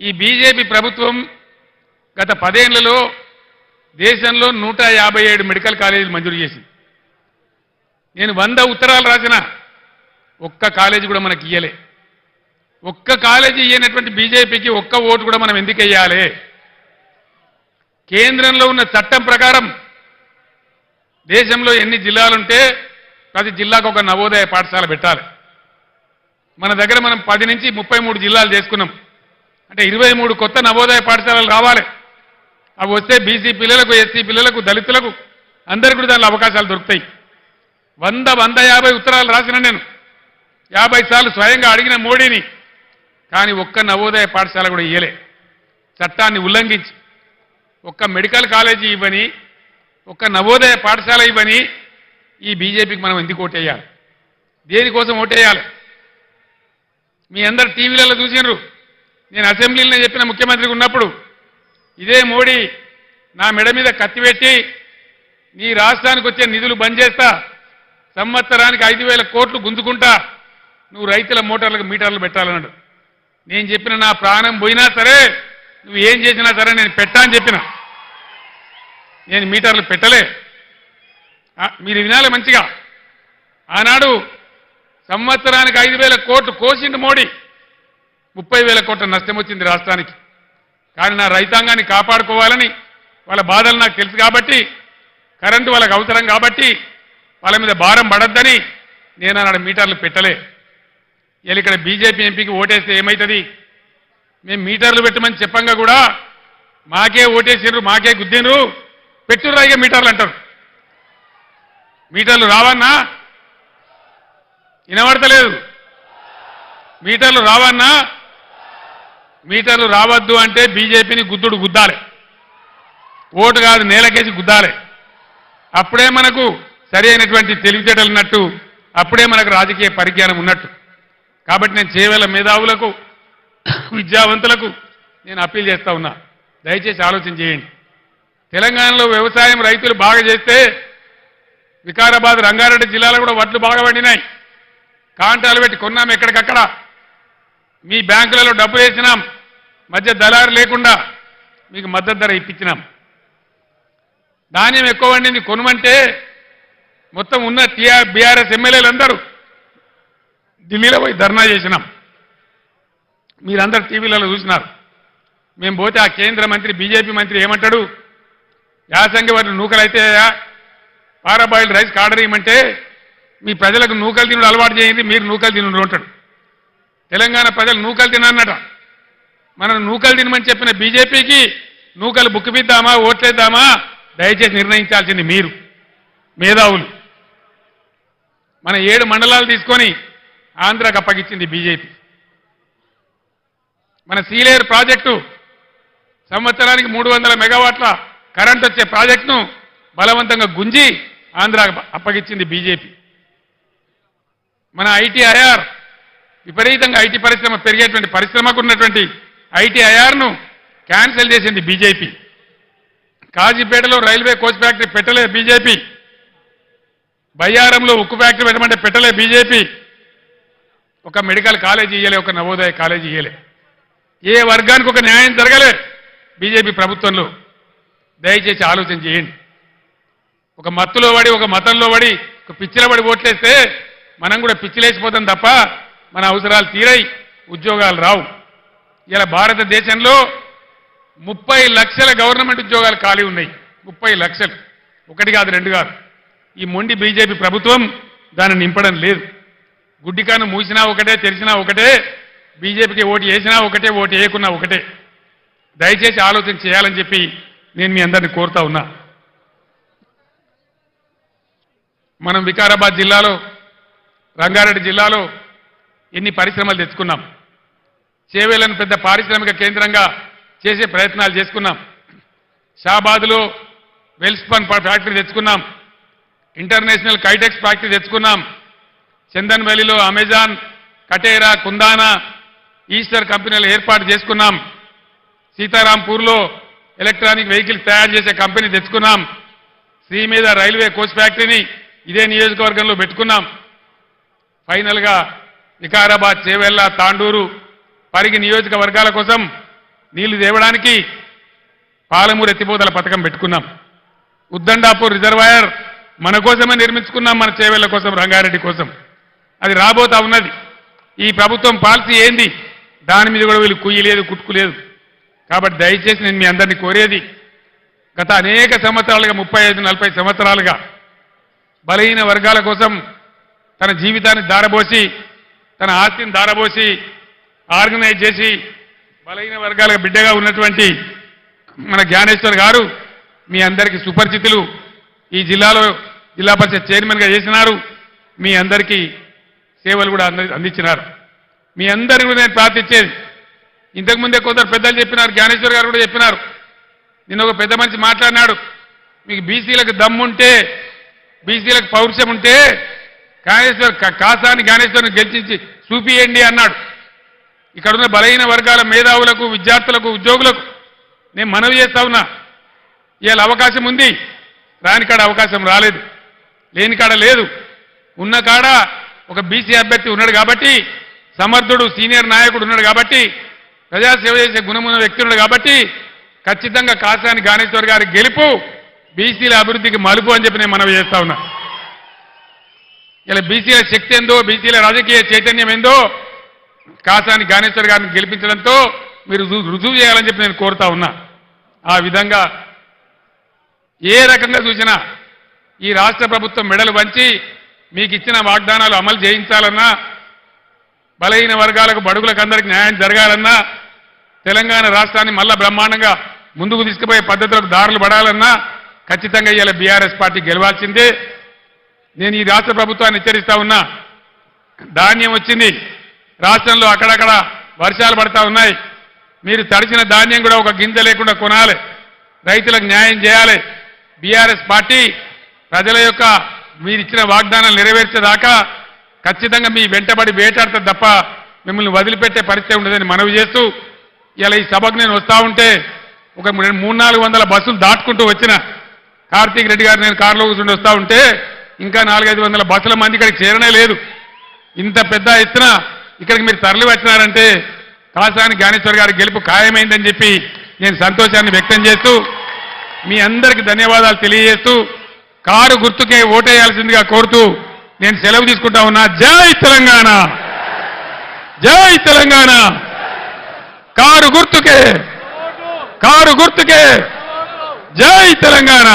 ఈ బీజేపీ ప్రభుత్వం గత పదేళ్ళలో దేశంలో నూట యాభై ఏడు మెడికల్ కాలేజీలు మంజూరు చేసింది. నేను వంద ఉత్తరాలు రాసిన ఒక్క కాలేజీ కూడా మనకి ఇయ్యలే. ఒక్క కాలేజీ ఇయ్యనటువంటి బీజేపీకి ఒక్క ఓటు కూడా మనం ఎందుకు వేయాలి కేంద్రంలో ఉన్న చట్టం ప్రకారం దేశంలో ఎన్ని జిల్లాలుంటే ప్రతి జిల్లాకు ఒక నవోదయ పాఠశాల పెట్టాలి. మన దగ్గర మనం పది నుంచి ముప్పై మూడు జిల్లాలు చేసుకున్నాం. అంటే ఇరవై మూడు కొత్త నవోదయ పాఠశాలలు రావాలి. అవి వస్తే బీసీ పిల్లలకు ఎస్సీ పిల్లలకు దళితులకు అందరికీ కూడా దానిలో అవకాశాలు దొరుకుతాయి. వంద వంద యాభై ఉత్తరాలు రాసిన నేను. యాభై సార్లు స్వయంగా అడిగిన మోడీని. కానీ ఒక్క నవోదయ పాఠశాల కూడా ఇయ్యలే. చట్టాన్ని ఉల్లంఘించి. ఒక్క మెడికల్ కాలేజీ ఇవ్వని ఒక్క నవోదయ పాఠశాల ఇవ్వని ఈ బీజేపీకి మనం ఎందుకు ఓటేయాలి? దేనికోసం ఓటేయాలి? మీ అందరు టీవీలలో చూసినారు. నేను అసెంబ్లీలో చెప్పిన ముఖ్యమంత్రికి ఉన్నప్పుడు ఇదే మోడీ నా మెడ మీద కత్తి పెట్టి నీ రాష్ట్రానికి వచ్చే నిధులు బంద్ చేస్తా సంవత్సరానికి ఐదు వేల కోట్లు గుంజుకుంటా నువ్వు రైతుల మోటార్లకు మీటర్లు పెట్టాలన్నాడు. నేను చెప్పిన నా ప్రాణం పోయినా సరే నువ్వు ఏం చేసినా సరే నేను పెట్టా అని చెప్పిన. నేను మీటర్లు పెట్టలే. మీరు వినాలి మంచిగా. ఆనాడు సంవత్సరానికి ఐదు వేల కోట్లు కోసిండు మోడీ. ముప్పై వేల కోట్ల నష్టం వచ్చింది రాష్ట్రానికి. కానీ నా రైతాంగాన్ని కాపాడుకోవాలని వాళ్ళ బాధలు నాకు తెలుసు కాబట్టి కరెంటు వాళ్ళకి అవసరం కాబట్టి వాళ్ళ మీద భారం పడద్దని నేను అన్నాడు మీటర్లు పెట్టలే. ఇలా ఇక్కడ బీజేపీ ఎంపీకి ఓటేస్తే ఏమవుతుంది మేము మీటర్లు పెట్టమని చెప్పంగా కూడా మాకే ఓటేసిండ్రు మాకే గుద్దిండ్రు పెట్టుర్రా ఇక మీటర్లు అంటారు. మీటర్లు రావన్నా వినబడతలేదు. మీటర్లు రావన్నా మీటర్లు రావద్దు అంటే బీజేపీని గుద్దుడు గుద్దాలి. ఓటు కాదు నేలకేసి గుద్దాలి. అప్పుడే మనకు సరి అయినటువంటి తెలివితేటలు ఉన్నట్టు అప్పుడే మనకు రాజకీయ పరిజ్ఞానం ఉన్నట్టు. కాబట్టి నేను చేవేల మేధావులకు విద్యావంతులకు నేను అప్పీల్ చేస్తా ఉన్నా. దయచేసి ఆలోచన చేయండి. తెలంగాణలో వ్యవసాయం రైతులు బాగా చేస్తే వికారాబాద్ రంగారెడ్డి జిల్లాలో కూడా వడ్లు బాగా పండినాయి. కాంటాలు పెట్టి కొన్నాం ఎక్కడికక్కడ. మీ బ్యాంకులలో డబ్బు వేసినాం మధ్య దళారు లేకుండా మీకు మద్దతు ధర ఇప్పించినాం. ధాన్యం ఎక్కువ వండింది కొనుమంటే మొత్తం ఉన్న టీఆర్ బీఆర్ఎస్ ఎమ్మెల్యేలు అందరూ ఢిల్లీలో పోయి ధర్నా చేసినాం. మీరందరూ టీవీలలో చూసినారు. మేము పోతే ఆ కేంద్ర మంత్రి బీజేపీ మంత్రి ఏమంటాడు? యాసంగి వాటి నూకలు అయితే పారాబాయిల్ రైస్ కాడరీయమంటే మీ ప్రజలకు నూకలు తినుడు అలవాటు చేయండి మీరు నూకలు తినుడు అంటాడు. తెలంగాణ ప్రజలు నూకలు తినన్నట. మనం నూకలు తినమని చెప్పిన బీజేపీకి నూకలు బుక్కిపిద్దామా ఓట్లేద్దామా దయచేసి నిర్ణయించాల్సింది మీరు మేధావులు. మన ఏడు మండలాలు తీసుకొని ఆంధ్రాకు అప్పగించింది బీజేపీ. మన సీలేరు ప్రాజెక్టు సంవత్సరానికి మూడు వందల మెగావాట్ల కరెంట్ వచ్చే ప్రాజెక్టును బలవంతంగా గుంజి ఆంధ్రాకు అప్పగించింది బీజేపీ. మన ఐటీఐఆర్ విపరీతంగా ఐటీ పరిశ్రమ పెరిగేటువంటి పరిశ్రమకు ఉన్నటువంటి ఐటీఐఆర్ను క్యాన్సిల్ చేసింది బీజేపీ. కాజీపేటలో రైల్వే కోచ్ ఫ్యాక్టరీ పెట్టలే బీజేపీ. బయ్యారంలో ఉక్కు ఫ్యాక్టరీ పెట్టమంటే పెట్టలే బీజేపీ. ఒక మెడికల్ కాలేజీ ఇయ్యలే ఒక నవోదయ కాలేజీ ఇయ్యలే. ఏ వర్గానికి ఒక న్యాయం జరగలే బీజేపీ ప్రభుత్వంలో? దయచేసి ఆలోచన చేయండి. ఒక మత్తులో పడి ఒక మతంలో పడి ఒక పిచ్చిలో పడి ఓట్లేస్తే మనం కూడా పిచ్చిలేసిపోతాం తప్ప మన అవసరాలు తీరై ఉద్యోగాలు రావు. ఇలా భారతదేశంలో ముప్పై లక్షల గవర్నమెంట్ ఉద్యోగాలు ఖాళీ ఉన్నాయి. ముప్పై లక్షలు. ఒకటి కాదు రెండు కాదు. ఈ మొండి బీజేపీ ప్రభుత్వం దాన్ని నింపడం లేదు. గుడ్డికాను మూసినా ఒకటే తెరిచినా ఒకటే బీజేపీకి ఓటు వేసినా ఒకటే ఓటు వేయకున్నా ఒకటే. దయచేసి ఆలోచన చేయాలని చెప్పి నేను మీ అందరిని కోరుతా ఉన్నా. మనం వికారాబాద్ జిల్లాలో రంగారెడ్డి జిల్లాలో ఎన్ని పరిశ్రమలు తెచ్చుకున్నాం? చేవేలను పెద్ద పారిశ్రామిక కేంద్రంగా చేసే ప్రయత్నాలు చేసుకున్నాం. షాబాద్లో వెల్స్పన్ ఫ్యాక్టరీ తెచ్చుకున్నాం. ఇంటర్నేషనల్ కైటెక్స్ ఫ్యాక్టరీ తెచ్చుకున్నాం. చందన్ వ్యాలీలో అమెజాన్ కటేరా కుందానా ఈస్టర్ కంపెనీలు ఏర్పాటు చేసుకున్నాం. సీతారాంపూర్లో ఎలక్ట్రానిక్ వెహికల్స్ తయారు చేసే కంపెనీ తెచ్చుకున్నాం. శ్రీ మీద రైల్వే కోచ్ ఫ్యాక్టరీని ఇదే నియోజకవర్గంలో పెట్టుకున్నాం. ఫైనల్గా వికారాబాద్ చేవెళ్ళ తాండూరు పరిగి నియోజకవర్గాల కోసం నీళ్ళు తేవడానికి పాలమూరు ఎత్తిపోతల పథకం పెట్టుకున్నాం. ఉద్దండాపూర్ రిజర్వాయర్ మన కోసమే నిర్మించుకున్నాం మన చేవెళ్ళ కోసం రంగారెడ్డి కోసం. అది రాబోతా ఉన్నది. ఈ ప్రభుత్వం పాలసీ ఏంది? దాని మీద కూడా వీళ్ళు కుయ్యలేదు కుట్టుకులేదు కాబట్టి దయచేసి నేను మీ అందరినీ కోరేది గత అనేక సంవత్సరాలుగా ముప్పై ఐదు నలభై సంవత్సరాలుగా బలహీన వర్గాల కోసం తన జీవితాన్ని దారబోసి తన ఆస్తిని దారబోసి ఆర్గనైజ్ చేసి బలహీన వర్గాలకు బిడ్డగా ఉన్నటువంటి మన జ్ఞానేశ్వర్ గారు మీ అందరికీ సుపరిచితులు. ఈ జిల్లాలో జిల్లా పరిషత్ చైర్మన్గా చేసినారు. మీ అందరికీ సేవలు కూడా అంది- అందించినారు. మీ అందరిని కూడా నేను ప్రార్థించేది ఇంతకుముందే కొందరు పెద్దలు చెప్పినారు జ్ఞానేశ్వర్ గారు కూడా చెప్పినారు. నిన్న ఒక పెద్ద మనిషి మాట్లాడినాడు. మీకు బీసీలకు దమ్ముంటే బీసీలకు పౌరుషం ఉంటే కాళేశ్వర్ కాసాని జ్ఞానేశ్వరిని గెలిచించి చూపియండి అన్నాడు. ఇక్కడున్న బలహీన వర్గాల మేధావులకు విద్యార్థులకు ఉద్యోగులకు నేను మనవి చేస్తా ఉన్నా. ఇవాళ అవకాశం ఉంది. రాని కాడ అవకాశం రాలేదు. లేని కాడ లేదు. ఉన్న కాడ ఒక బీసీ అభ్యర్థి ఉన్నాడు కాబట్టి సమర్థుడు సీనియర్ నాయకుడు ఉన్నాడు కాబట్టి ప్రజాసేవ చేసే గుణమున్న వ్యక్తి ఉన్నాడు కాబట్టి ఖచ్చితంగా కాసాని గానేశ్వర్ గారి గెలుపు బీసీల అభివృద్ధికి మలుపు అని చెప్పి నేను మనవి చేస్తా ఉన్నా. ఇలా బీసీల శక్తి ఏందో బీసీల రాజకీయ చైతన్యం ఏందో కాసాని గానేశ్వర్ గారిని గెలిపించడంతో మీరు రుజువు చేయాలని చెప్పి నేను కోరుతా ఉన్నా. ఆ విధంగా ఏ రకంగా చూసినా ఈ రాష్ట్ర ప్రభుత్వం మెడలు వంచి మీకు ఇచ్చిన వాగ్దానాలు అమలు చేయించాలన్నా బలహీన వర్గాలకు బడుగులకు అందరికి న్యాయం జరగాలన్నా తెలంగాణ రాష్ట్రాన్ని మళ్ళా బ్రహ్మాండంగా ముందుకు తీసుకుపోయే పద్ధతులకు దారులు పడాలన్నా ఖచ్చితంగా ఇవాళ బీఆర్ఎస్ పార్టీ గెలవాల్సిందే. నేను ఈ రాష్ట్ర ప్రభుత్వాన్ని హెచ్చరిస్తా ఉన్నా. ధాన్యం వచ్చింది. రాష్ట్రంలో అక్కడక్కడ వర్షాలు పడతా ఉన్నాయి. మీరు తడిచిన ధాన్యం కూడా ఒక గింజ లేకుండా కొనాలి. రైతులకు న్యాయం చేయాలి. బీఆర్ఎస్ పార్టీ ప్రజల యొక్క మీరు ఇచ్చిన వాగ్దానాలు నెరవేర్చేదాకా ఖచ్చితంగా మీ వెంటబడి వేటాడుతుంది తప్ప మిమ్మల్ని వదిలిపెట్టే పరిస్థితి ఉండదని మనవి చేస్తూ ఇలా ఈ సభకు నేను వస్తా ఉంటే ఒక రెండు మూడు నాలుగు వందల బస్సులు దాటుకుంటూ వచ్చిన కార్తీక్ రెడ్డి గారు నేను కారులో కూర్చుండి వస్తా ఉంటే ఇంకా నాలుగైదు వందల బస్సుల మంది ఇక్కడికి చేరనే లేదు. ఇంత పెద్ద ఎత్తున ఇక్కడికి మీరు తరలి వచ్చినారంటే కాసాని జ్ఞానేశ్వర్ గారి గెలుపు ఖాయమైందని చెప్పి నేను సంతోషాన్ని వ్యక్తం చేస్తూ మీ అందరికి ధన్యవాదాలు తెలియజేస్తూ కారు గుర్తుకే ఓటేయాల్సిందిగా కోరుతూ నేను సెలవు తీసుకుంటా ఉన్నా. జై తెలంగాణ! జై తెలంగాణ! కారు గుర్తుకే! కారు గుర్తుకే! జై తెలంగాణ!